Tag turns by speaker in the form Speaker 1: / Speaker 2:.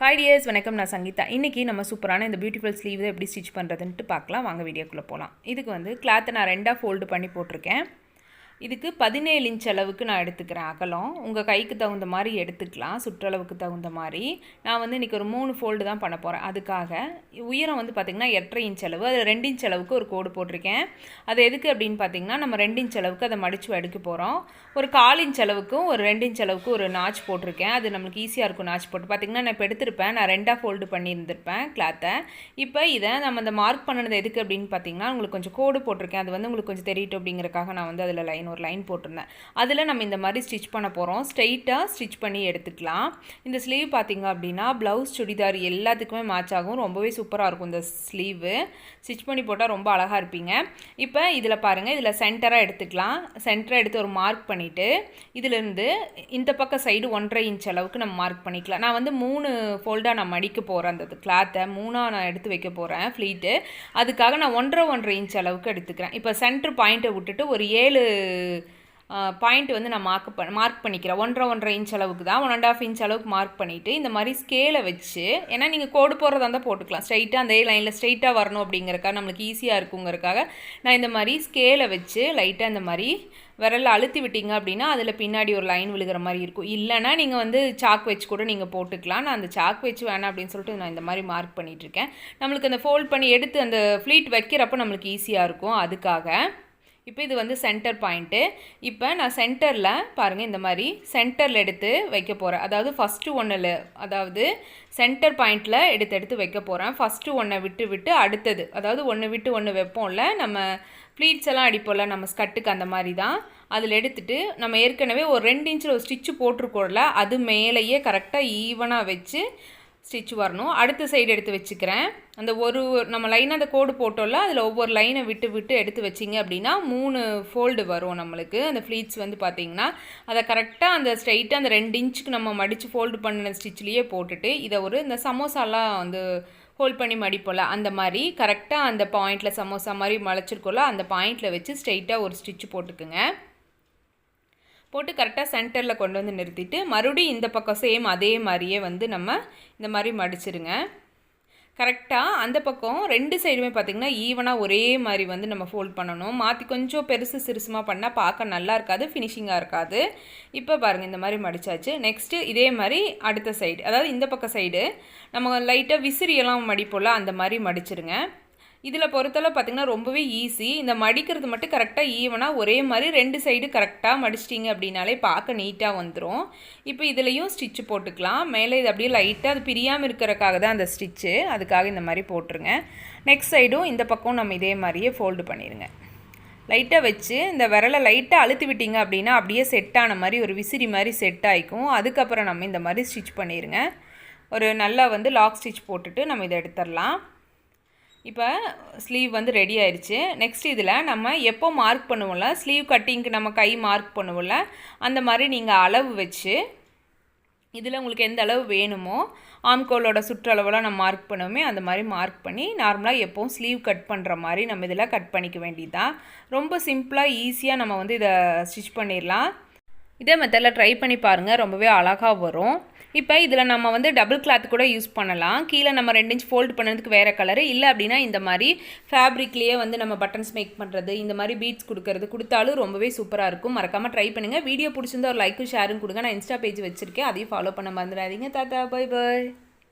Speaker 1: Hi tears வணக்கம். நான் சங்கீதா. இன்றைக்கி நம்ம சூப்பரான இந்த பியூட்டிஃபுல் ஸ்லீவ் எப்படி ஸ்டிச் பண்ணுறதுன்ட்டு பார்க்கலாம். வாங்க வீடியோக்குள்ளே போகலாம் இதுக்கு வந்து கிளாத்தை நான் ரெண்டாக ஃபோல்டு பண்ணி போட்டிருக்கேன். இதுக்கு பதினேழு இன்ச் அளவுக்கு நான் எடுத்துக்கிறேன் அகலம். உங்கள் கைக்கு தகுந்த மாதிரி எடுத்துக்கலாம். சுற்றளவுக்கு தகுந்த மாதிரி. நான் வந்து இன்றைக்கி ஒரு மூணு ஃபோல்டு தான் பண்ண போகிறேன் அதுக்காக உயரம் வந்து பார்த்திங்கன்னா எட்டரை இன்ச் அளவு. அது ரெண்டு இன்ச் அளவுக்கு ஒரு கோடு போட்டிருக்கேன். அது எதுக்கு அப்படின்னு பார்த்தீங்கன்னா நம்ம ரெண்டு இன்ச் அளவுக்கு அதை மடித்து எடுக்க போகிறோம் ஒரு கால் இன்ச் அளவுக்கும் ஒரு ரெண்டு இன்ச் அளவுக்கு ஒரு நாச் போட்டிருக்கேன். அது நம்மளுக்கு ஈஸியாக இருக்கும் நாச் போட்டு. பார்த்திங்கன்னா நான் இப்போ எடுத்திருப்பேன். நான் ரெண்டாக ஃபோல்டு பண்ணியிருந்திருப்பேன் கிளாத்தை இப்போ இதை நம்ம அந்த மார்க் பண்ணது எதுக்கு அப்படின்னு பார்த்தீங்கன்னா உங்களுக்கு கொஞ்சம் கோடு போட்டிருக்கேன். அது வந்து உங்களுக்கு கொஞ்சம் தெரியட்டும் அப்படிங்கிறக்காக நான் வந்து அதில் லைன் ஒரு லைன் போட்டிருந்தேன். அதில் நம்ம இந்த மாதிரி ஸ்டிச் பண்ண போகிறோம் ஸ்ட்ரெயிட்டாக ஸ்டிச் பண்ணி எடுத்துக்கலாம். இந்த ஸ்லீவ் பார்த்திங்க அப்படின்னா ப்ளவுஸ் சுடிதார் எல்லாத்துக்குமே மேட்ச் ஆகும். ரொம்பவே சூப்பராக இருக்கும் இந்த ஸ்லீவு ஸ்டிச் பண்ணி போட்டால் ரொம்ப அழகாக இருப்பீங்க. இப்போ இதில் பாருங்கள் இதில் சென்டராக எடுத்துக்கலாம். சென்டராக எடுத்து ஒரு மார்க் பண்ணிவிட்டு இதிலேருந்து இந்த பக்கம் சைடு ஒன்றரை இன்ச் அளவுக்கு நம்ம மார்க் பண்ணிக்கலாம். நான் வந்து மூணு ஃபோல்டாக நான் மடிக்க போகிறேன் அந்த கிளாத்தை மூணாக நான் எடுத்து வைக்க போகிறேன் ஃப்ளீட்டு அதுக்காக நான் ஒன்றரை ஒன்றரை இன்ச் அளவுக்கு எடுத்துக்கிறேன். இப்போ சென்டர் பாயிண்ட்டை விட்டுட்டு ஒரு ஏழு பாயிண்ட் வந்து நான் மார்க் ப மார்க் பண்ணிக்கிறேன். ஒன்றரை ஒன்றரை இன்ச் அளவுக்கு தான். ஒன் அண்ட் ஆஃப் இன்ச் அளவுக்கு மார்க் பண்ணிவிட்டு இந்த மாதிரி ஸ்கேலை வச்சு ஏன்னா நீங்கள் கோடு போடுறதா இருந்தால் போட்டுக்கலாம். ஸ்ட்ரைட்டாக அந்த லைனில் ஸ்ட்ரைட்டாக வரணும் அப்படிங்கிறக்காக நம்மளுக்கு ஈஸியாக இருக்குங்கிறக்காக நான் இந்த மாதிரி ஸ்கேலை வச்சு லைட்டாக இந்த மாதிரி விரலில் அழுத்தி விட்டீங்க அப்படின்னா அதில் பின்னாடி ஒரு லைன் விழுகிற மாதிரி இருக்கும். இல்லைனா நீங்கள் வந்து சாக் வச்சு கூட நீங்கள் போட்டுக்கலாம். நான் அந்த சாக் வச்சு வேணாம் அப்படின்னு சொல்லிட்டு நான் இந்த மாதிரி மார்க் பண்ணிகிட்ருக்கேன் நம்மளுக்கு அந்த ஃபோல்ட் பண்ணி எடுத்து அந்த ஃப்ளீட் வைக்கிறப்ப நம்மளுக்கு ஈஸியாக இருக்கும். அதுக்காக இப்போ இது வந்து சென்டர் பாயிண்ட்டு இப்போ நான் சென்டரில் பாருங்கள் இந்த மாதிரி சென்டரில் எடுத்து வைக்க போகிறேன் அதாவது ஃபஸ்ட்டு ஒன்றில் அதாவது சென்டர் பாயிண்டில் எடுத்து எடுத்து வைக்க போகிறேன் ஃபஸ்ட்டு ஒன்றை விட்டு விட்டு அடுத்தது. அதாவது ஒன்று விட்டு ஒன்று வைப்போம்ல நம்ம ப்ளீட்ஸ் எல்லாம் அடிப்போம்ல நம்ம ஸ்கட்டுக்கு அந்த மாதிரி தான். அதில் எடுத்துட்டு நம்ம ஏற்கனவே ஒரு ரெண்டு இன்ச்சில் ஒரு ஸ்டிச்சு போட்டிருக்கோம்ல அது மேலேயே கரெக்டாக ஈவனாக வச்சு ஸ்டிச் வரணும். அடுத்த சைடு எடுத்து வச்சுக்கிறேன். அந்த ஒரு நம்ம லைனாக அந்த கோடு போட்டோம்ல அதில் ஒவ்வொரு லைனை விட்டு விட்டு எடுத்து வச்சிங்க அப்படின்னா மூணு ஃபோல்டு வரும் நம்மளுக்கு. அந்த ஃப்ளீட்ஸ் வந்து பார்த்திங்கன்னா அதை கரெக்டாக அந்த ஸ்ட்ரைட்டாக அந்த ரெண்டு இன்ச்சுக்கு நம்ம மடித்து ஃபோல்டு பண்ணின ஸ்டிச்லேயே போட்டுட்டு இதை ஒரு இந்த சமோசாலாம் வந்து ஹோல்ட் பண்ணி மடிப்போம்ல அந்த மாதிரி கரெக்டாக அந்த பாயிண்டில் சமோசா மாதிரி மலைச்சிருக்கோம்ல அந்த பாயிண்டில் வச்சு ஸ்ட்ரைட்டாக ஒரு ஸ்டிச் போட்டுக்குங்க. போட்டு கரெக்டாக சென்டரில் கொண்டு வந்து நிறுத்திட்டு மறுபடியும் இந்த பக்கம் சேம் அதே மாதிரியே வந்து நம்ம இந்த மாதிரி மடிச்சிருங்க. கரெக்டாக அந்த பக்கம் ரெண்டு சைடுமே பார்த்திங்கன்னா ஈவனாக ஒரே மாதிரி வந்து நம்ம ஃபோல்ட் பண்ணணும். மாற்றி கொஞ்சம் பெருசு சிறுசுமாக பண்ணால் பார்க்க நல்லா இருக்காது ஃபினிஷிங்காக இருக்காது. இப்போ பாருங்கள் இந்த மாதிரி மடித்தாச்சு நெக்ஸ்ட்டு இதே மாதிரி அடுத்த சைடு அதாவது இந்த பக்கம் சைடு நம்ம லைட்டாக விசிறியெல்லாம் மடிப்போல் அந்த மாதிரி மடிச்சிருங்க. இதில் பொறுத்தளவு பார்த்திங்கன்னா ரொம்பவே ஈஸி இந்த மடிக்கிறது மட்டும் கரெக்டாக ஈவனாக ஒரே மாதிரி ரெண்டு சைடு கரெக்டாக மடிச்சிட்டிங்க அப்படின்னாலே பார்க்க நீட்டாக வந்துடும் இப்போ இதுலேயும் ஸ்டிச்சு போட்டுக்கலாம். மேலே இது அப்படியே லைட்டாக அது பிரியாமல் இருக்கிறக்காக தான் அந்த ஸ்டிச்சு அதுக்காக இந்த மாதிரி போட்டுருங்க. நெக்ஸ்ட் சைடும் இந்த பக்கம் நம்ம இதே மாதிரியே ஃபோல்டு பண்ணிடுங்க லைட்டாக வச்சு இந்த விரலை லைட்டாக அழுத்தி விட்டிங்க அப்படின்னா அப்படியே செட் ஆன மாதிரி ஒரு விசிறி மாதிரி செட் ஆகிக்கும் அதுக்கப்புறம் நம்ம இந்த மாதிரி ஸ்டிச் பண்ணிடுங்க ஒரு நல்லா வந்து லாக் ஸ்டிச் போட்டுட்டு நம்ம இதை எடுத்துடலாம். இப்போ ஸ்லீவ் வந்து ரெடி ஆயிடுச்சு நெக்ஸ்ட் இதில் நம்ம எப்போ மார்க் பண்ணுவோம்ல? ஸ்லீவ் கட்டிங்க்கு நம்ம கை மார்க் பண்ணுவோம்ல? அந்த மாதிரி நீங்கள் அளவு வச்சு இதில் உங்களுக்கு எந்த அளவு வேணுமோ ஆம்கோலோட சுற்றளவெல்லாம் நம்ம மார்க் பண்ணுவோமே அந்த மாதிரி மார்க் பண்ணி நார்மலாக எப்போவும் ஸ்லீவ் கட் பண்ணுற மாதிரி நம்ம இதில் கட் பண்ணிக்க வேண்டியதுதான். ரொம்ப சிம்பிளாக ஈஸியாக நம்ம வந்து இதை ஸ்டிச் பண்ணிடலாம். இதே மெத்தடில் ட்ரை பண்ணி பாருங்கள் ரொம்பவே அழகாக வரும். இப்போ இதில் நம்ம வந்து டபுள் கிளாத் கூட யூஸ் பண்ணலாம். கீழே நம்ம ரெண்டு இன்ச் ஃபோல்டு பண்ணதுக்கு வேறு கலரு இல்லை அப்படின்னா இந்த மாதிரி ஃபேப்ரிக்லேயே வந்து நம்ம பட்டன்ஸ் மேக் பண்ணுறது இந்த மாதிரி பீட்ஸ் கொடுக்கறது கொடுத்தாலும் ரொம்பவே சூப்பராக இருக்கும். மறக்காமல் ட்ரை பண்ணுங்கள் வீடியோ பிடிச்சிருந்தா ஒரு லைக்கும் ஷேரும் கொடுங்க. நான் இன்ஸ்டா பேஜ் வச்சுருக்கேன். அதையும் ஃபாலோ பண்ண மறந்துடாதீங்க. தாத்தா பை பாய்